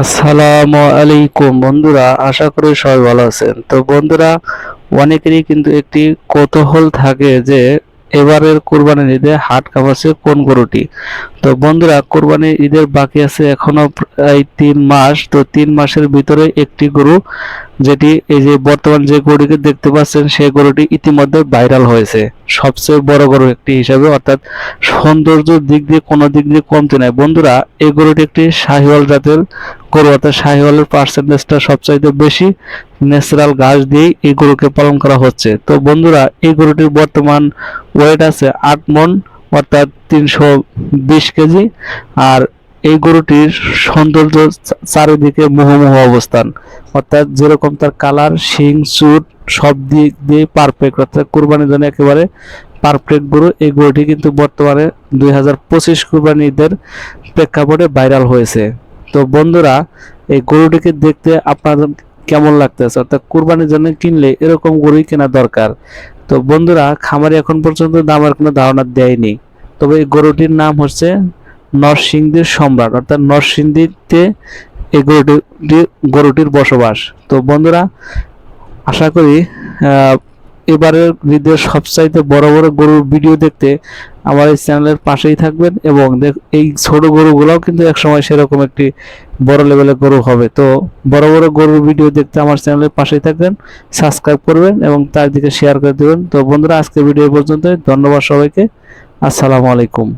আসসালামু আলাইকুম। বন্ধুরা, আশা করি সবাই ভালো আছেন। তো বন্ধুরা, অনেকেরই কিন্তু একটি কৌতূহল থাকে যে, এবারের কোরবানির ঈদে হাট কামাচ্ছে কোন গরুটি। তো বন্ধুরা, কোরবানির ঈদের বাকি আছে এখনও প্রায় তিন মাস। তো তিন মাসের ভিতরে একটি গরু যেটি এই যে বর্তমান যে গরুটিকে দেখতে পাচ্ছেন, সেই গরুটি ইতিমধ্যে ভাইরাল হয়েছে। সবচেয়ে বড় গরু একটি হিসাবে, অর্থাৎ সৌন্দর্য দিক দিয়ে কোনো দিক দিয়ে কমতে নাই। বন্ধুরা, এই গরুটি একটি শাহিওয়াল জাতের গরু, অর্থাৎ শাহিওয়ালের পার্সেন্টেজটা সবচাইতে বেশি ন্যাচারাল ঘাস দিয়েই এই গরুকে পালন করা হচ্ছে। তো বন্ধুরা, এই গরুটির বর্তমান ওয়েট আছে আট মন, অর্থাৎ তিনশো বিশ কেজি, আর এই গরুটির সৌন্দর্য চারিদিকে মুহমুহ অবস্থান। অর্থাৎ যেরকম তার কালার, শিং চুট সব দিক দিয়ে পারফেক্ট অর্থাৎ কোরবানির জন্য একেবারে পারফেক্ট গরু। এই গরুটি কিন্তু বর্তমানে দুই হাজার পঁচিশ কোরবানি ঈদের প্রেক্ষাপটে ভাইরাল হয়েছে। তো বন্ধুরা, এই গরুটিকে দেখতে আপনাদের কেমন লাগতেছে? অর্থাৎ কোরবানির জন্য কিনলে এরকম গরুই কেনা দরকার। তো বন্ধুরা, খামারে এখন পর্যন্ত দামের কোনো ধারণা দেয়নি। তবে এই গরুটির নাম হচ্ছে নরসিংদীর সম্রাট, অর্থাৎ নরসিংদীতে এই গরুটি, গরুটির বসবাস। তো বন্ধুরা, আশা করি এবারের ঈদের সবচাইতে বড় বড় গরুর ভিডিও দেখতে আমার এই চ্যানেলের পাশেই থাকবেন এবং এই ছোট গরুগুলোও কিন্তু একসময় সেরকম একটি বড় লেভেলের গরু হবে। তো বড় বড় গরুর ভিডিও দেখতে আমার চ্যানেলের পাশেই থাকবেন, সাবস্ক্রাইব করবেন এবং তার দিকে শেয়ার করে দেবেন। তো বন্ধুরা আজকে ভিডিও পর্যন্ত ধন্যবাদ সবাইকে। আসসালামু আলাইকুম।